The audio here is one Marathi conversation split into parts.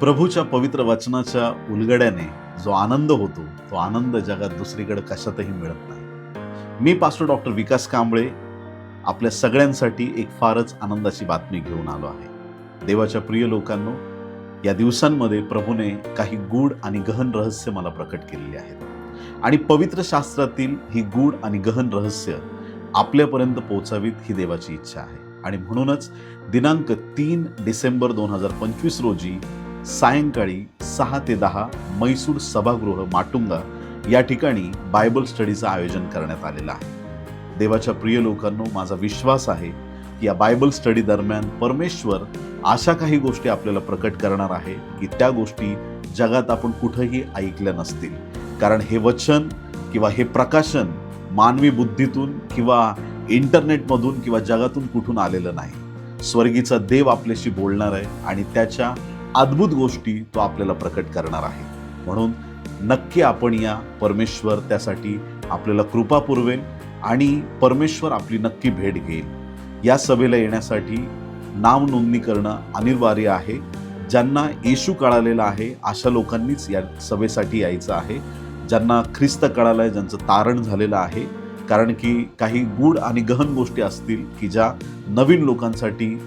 प्रभूच्या पवित्र वचनाच्या उलगड्याने जो आनंद होतो तो आनंद जगात दुसरीकडे कशातही मिळत नाही. मी पास्टर डॉक्टर विकास कांबळे आपल्या सगळ्यांसाठी एक फारच आनंदाची बातमी घेऊन आलो आहे. देवाच्या प्रिय लोकांनो या दिवसांमध्ये प्रभूने काही गूढ आणि गहन रहस्य मला प्रकट केलेली आहेत. आणि पवित्र शास्त्रातील ही गूढ आणि गहन रहस्य आपल्यापर्यंत पोहोचावीत ही देवाची इच्छा आहे. आणि म्हणूनच दिनांक तीन डिसेंबर दोन हजार पंचवीस रोजी सायंकाळी सहा ते दहा मैसूर सभागृह माटुंगा या ठिकाणी बायबल स्टडीचं आयोजन करण्यात आलेलं आहे. देवाच्या प्रिय लोकांनो माझा विश्वास आहे की या बायबल स्टडी दरम्यान परमेश्वर अशा काही गोष्टी आपल्याला प्रकट करणार आहे की त्या गोष्टी जगात आपण कुठंही ऐकल्या नसतील. कारण हे वचन किंवा हे प्रकाशन मानवी बुद्धीतून किंवा इंटरनेटमधून किंवा जगातून कुठून आलेलं नाही. स्वर्गीचा देव आपल्याशी बोलणार आहे आणि त्याच्या अद्भुत गोष्टी तो आपल्याला प्रकट करणार आहे. म्हणून नक्की आपण या परमेश्वर त्यासाठी आपल्याला कृपा पुरवेल आणि परमेश्वर आपली नक्की भेट घेईल. या सभेला येण्यासाठी नाव नोंदणी करणं अनिवार्य आहे. ज्यांना येशू कळालेला आहे अशा लोकांनीच या सभेसाठी यायचं आहे. ज्यांना ख्रिस्त कळालं आहे ज्यांचं तारण झालेलं आहे. कारण की काही गूढ आणि गहन गोष्टी असतील की ज्या नवीन लोकांसाठी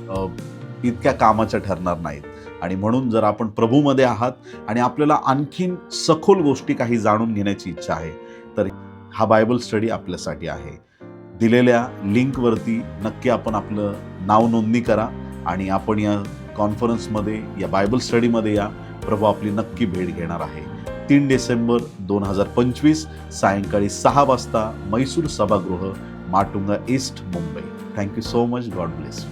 इतक्या कामाच्या ठरणार नाहीत. आणि म्हणून जर आपण प्रभूमध्ये आहात आणि आपल्याला आणखीन सखोल गोष्टी काही जाणून घेण्याची इच्छा आहे तर हा बायबल स्टडी आपल्यासाठी आहे. दिलेल्या लिंकवरती नक्की आपण आपलं नाव नोंदणी करा आणि आपण या कॉन्फरन्समध्ये या बायबल स्टडीमध्ये या प्रभू आपली नक्की भेट घेणार आहे. तीन डिसेंबर दोन हजार पंचवीस सायंकाळी सहा वाजता मैसूर सभागृह Matunga east Mumbai. Thank you so much. God bless